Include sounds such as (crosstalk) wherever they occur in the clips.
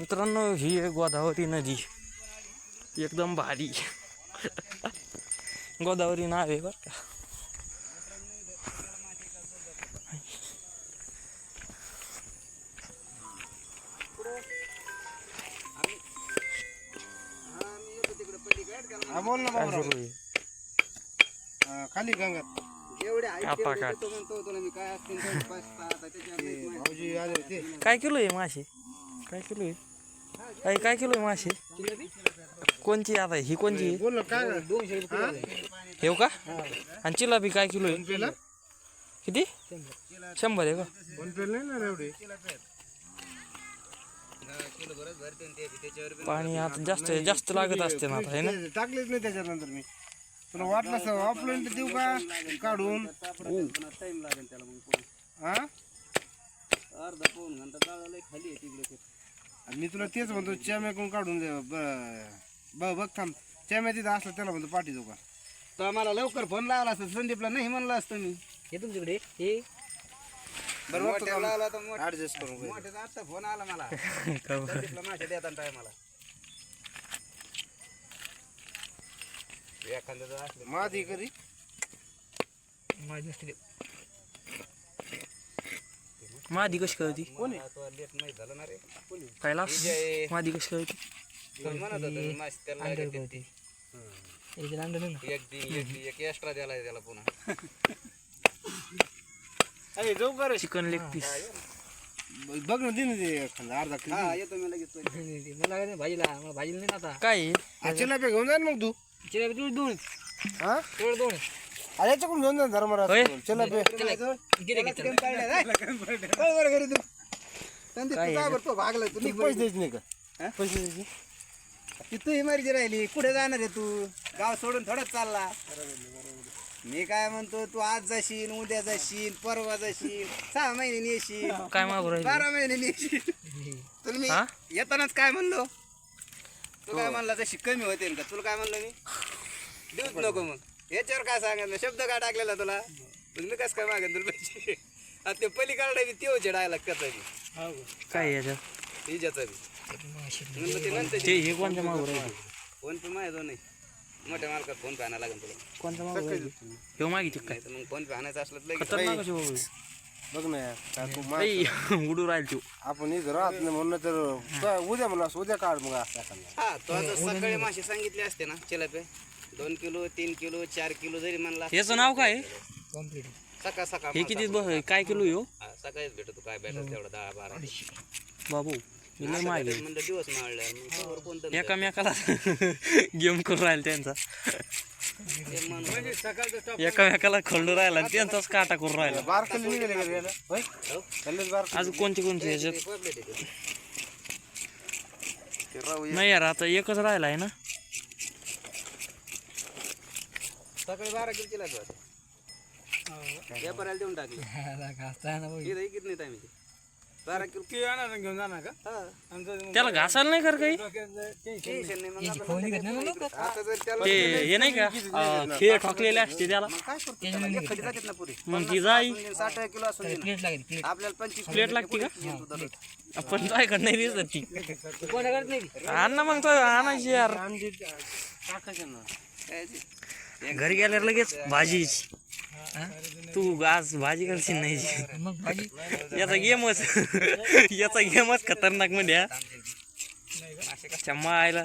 मित्रांनो ही आहे गोदावरी नदी. एकदम भारी. गोदावरी नाव आहे बरं का. बोल ना काय बाबा सुरू आहे खाली गंगात. काटा. काय किलो आहे मासे? काय किलो आहे अय, काय किलो आहे मासे कोणची आता? ही कोणची? आहे बोल काय दोनशे हेव का? आणि चिलापी काय किलो आहे? किती? शंभर आहे का? पाणी आता जास्त जास्त लागत असते ना आता है ना? टाकलेच नाही त्याच्यानंतर मी. तुला वाटलं असं ऑफलाईन देऊ का? काढून. टाइम लागेल त्याला मग. हा? अर्धा पाऊन घंटा खाली आहे तिकडे मी तुला तेच म्हणतो चॅम्याकडून काढून दे. ब- बघ बघ थांब. चॅम्या तिथं असलं त्याला म्हणतो पाठी देऊ का तर आम्हाला लवकर फोन लावला असता संदीपला नाही म्हणलं असतं मी. हे तुमच्याकडे हे? मोठ्याला लावला तर मोठ्या ऍडजस्ट करून घे. मोठ्याचा आता फोन आला मला? (laughs) संदीपला देतात टायमाला असलं मादी करी. माझी नसते मादी कशी कळती? तो लेट नाही झालं ना रे काय. मादी कशी कळती? कोण म्हणत होतं? मासे त्याला अंडर एक अंडर नाही ना? एक दी एक एक्स्ट्रा द्यायला त्याला पुन्हा. (laughs) अरे जाऊ चिकन लेग पीस बघ ना दे ना ते एखादं अर्धा किलो. हा येतो मी लगेच ते मला लागत नाही भाजीला मला भाजीला नाही ना आता. काय? चिलाप्या घेऊन जा ना मग तू. चिराबी तेवढे दोन हा? तेवढे दोन. अरे याच्याकडून घेऊन जा ना धर्मराज होय? चला. काय बरं घरी तू संदीप तू तो निघ पैसे द्यायचे नाही का? हा? पैसे द्यायचे? ती तू इमारती राहिली कुठे जाणार आहे तू? गाव सोडून थोडंच चालला. मी काय म्हणतो तू आज जाशील उद्या जाशील परवा जाशील सहा महिन्यानी येशील काय मागू राहिली? बारा महिन्यानी येशील तुला मी हा? येतानाच काय म्हणलो? तू काय म्हणला जशी कमी होते का? तुला काय म्हणलं मी? देऊच नको मग. याच्यावर काय सांगितलं शब्द काय टाकलेला तुला? मी कसं काय मागेन तुला पैसे? आता ते पलीकडे बी तेवढे डायला कसा बी काय आहे याच्यात? हिच्याचा बी. म्हणलं ते नंतर ते हे कोणत्या मागू राहिली? फोन पे माहिती नाही. मोठ्या मालकात फोन पे आणायला लागेल तुला. कोणत्या हे काय? नाही तर मग फोन पे आणायचं असलं तर लगेच. खतरनाक अशी बाबू बघ ना यार, काय तू मा- आई, उडू राहील तू. आपण इथं राहत नाही म्हणून तर काय उद्या म्हणलं असं उद्या काढ मग असं एखादा. हा तो आता सकाळी मासे सांगितले असते ना चिलापे. दोन किलो तीन किलो चार किलो जरी म्हणला याचं नाव काय? आहे? कंप्लीट सकाळ सकाळ हे किती ब- काय किलो येऊ हा, सकाळीच भेटतो काय भेटत तेवढा दहा बारा. बाबू मी लय मागे म्हणलं दिवस माळला. कोणतं एकामेकाला (laughs) गेम करून राहील त्यांचा. ते म्हणून एकामेकाला खंडू राहिला आणि त्यांचाच काटा करून राहिला. बारकाली निघाले का रे याला? होय? चाललेच बारकाली. अजून कोणते कोणते ह्याच्यात? तिथे. नाही यार आता एकच राहिला आहे ना? सकाळी बारा किलो चिलापे होते व्यापाऱ्याला देऊन टाकले. (laughs) इथं इकीत नाही आम्ही ते. बारा किलो. घेऊन जाणार का? हा. त्याला घासायला नाही कर काही? टेन्शन नाही. मग आपल्याला आता जर त्याला ते हे नाही का? अं, खेळ ठोकलेले असते त्याला. मग काय करतो त्याला? एखादी जातात ना पुरी. मग ती जाई साठ किलो असून दे ना. आपल्याला पंचवीस प्लेट लागते का? जाय का नाही दिसत ती. कोणा करत नाही आण ना मग तो आणायची यार. टाकायचं ना. काय ते? घरी गेल्यावर लगेच भाजीच तू आज भाजी करशील नाही. मग भाजी? याचा गेमच. याचा गेमच खतरनाकमध्ये हा. मायला.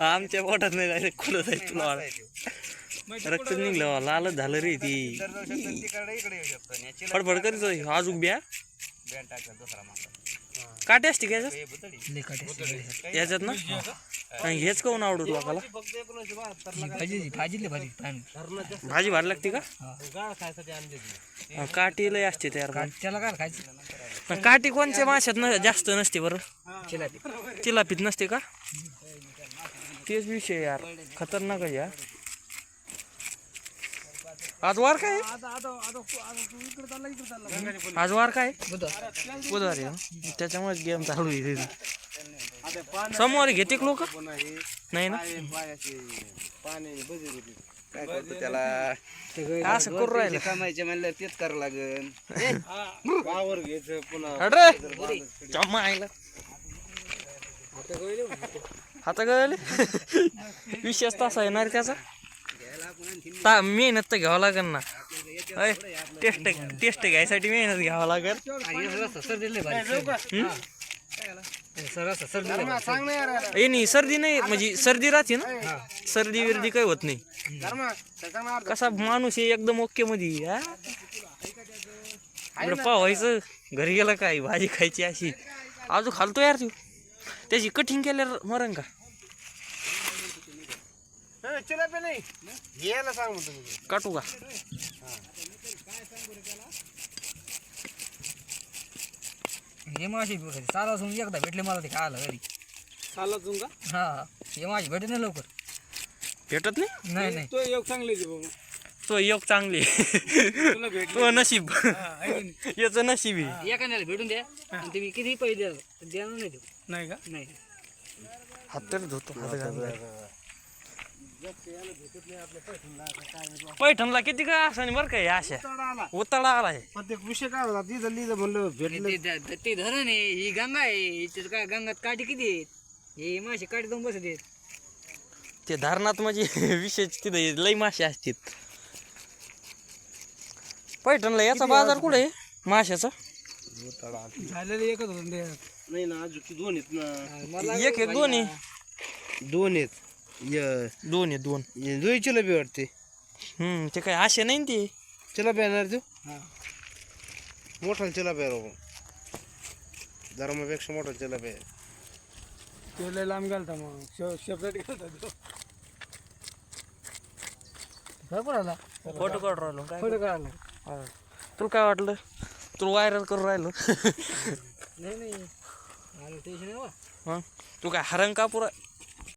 आमच्या पोटात नाही राहिले कुठं जाईल तुला. रक्त निघलं लालच झालं रे ती. फडफड करीत अजून ब्या. दुसरा मासा काटे असते का याच्यात? काटे याच्यात ना? आणि हेच काऊन आवडत बहात्तर भाजी भाजीले भाजी पाणी भाजी भारी लागते का? हा, काठी लय असते तयार त्याला काय खायचं? काठी कोणत्या माशात न जास्त नसते बरं? चिलापी. चिलापीत नसते का? तेच विषय यार. खतरनाक आहे यार. आज वार काय? आज वार काय? बुधवार? त्याच्यामुळेच गेम चालू आहे तिथे. सोमवारी घेते लोक? नाही ना? होती. काय करतो त्याला? असं करू राहिलं. कमायचे म्हणलं तेच करावं लागेल. वावर घ्यायचं पुन्हा. म्हणतो. आता कळले विशेष तास आहे ना रे त्याचा? ता मेहनत तर घ्यावं लागेल ना. टेस्ट टेस्ट घ्यायसाठी मेहनत घ्यावं लागेल. ए नाही सर्दी नाही म्हणजे सर्दी राहते ना. सर्दी विर्दी काही होत नाही. कसा माणूस आहे एकदम ओके मध्ये हा? पावायचं घरी गेला काय भाजी खायची अशी. अजून खालतो यार तू. त्याची कठीण केल्यावर मरण का? चिलापी नाही. यायला सांग म्हणतो मी. काटू का? हे. माशी चाला असून एकदा भेटले मला ते खायला घरी. चालला तुमचा हा हे माशी भेटे ना लवकर. भेटत नाही? नाही नाही. तो योग चांगले बाबा. तो योग चांगली तुला तो नशीब. याचं नशीब आहे. एखाद्याला भेटून द्या. आणि तुम्ही किती पैसे द्याल? तर देणार नाही देऊ नाही का? नाही. हात तरी धुतो. हात घालून. पैठणला किती काय असं बरं काय अशा? आला. उताळा आलाय पण ते विषय काय होता तिथं लिहिलं म्हणलं भेटलं. ते- ते ते धरण आहे ही गंगा आहे. हिच्यात काय गंगात काठी किती आहेत? हे मासे काठी दोन बसत आहेत. ते धरणात म्हणजे (laughs) विशेष तिथे लई मासे असतात पैठणला याचा बाजार कुठे आहे? माशाचा? झालेलं एकच होतं ते. नाही ना अजून की दोन आहेत ना. एक एक दोन आहे. दोन आहेत. दोन आहे दोन. य- दोन चिलापी वाटते हम्म ते काय आशे नाही ना ते? चिलापी येणार तू? मोठा चिलापी आहे धर्मापेक्षा मोठा चिलापी आहे. ते लय लांब गेलता मग. सेपरेट गेलता तो. खबर आला फोटो काढून राहिलो काय कळालं हा. तुला काय वाटलं? तुला व्हायरल करून राहिलो. नाही नाही. आलं टेन्शन आहे बा. हं? तू काय हरण कापूर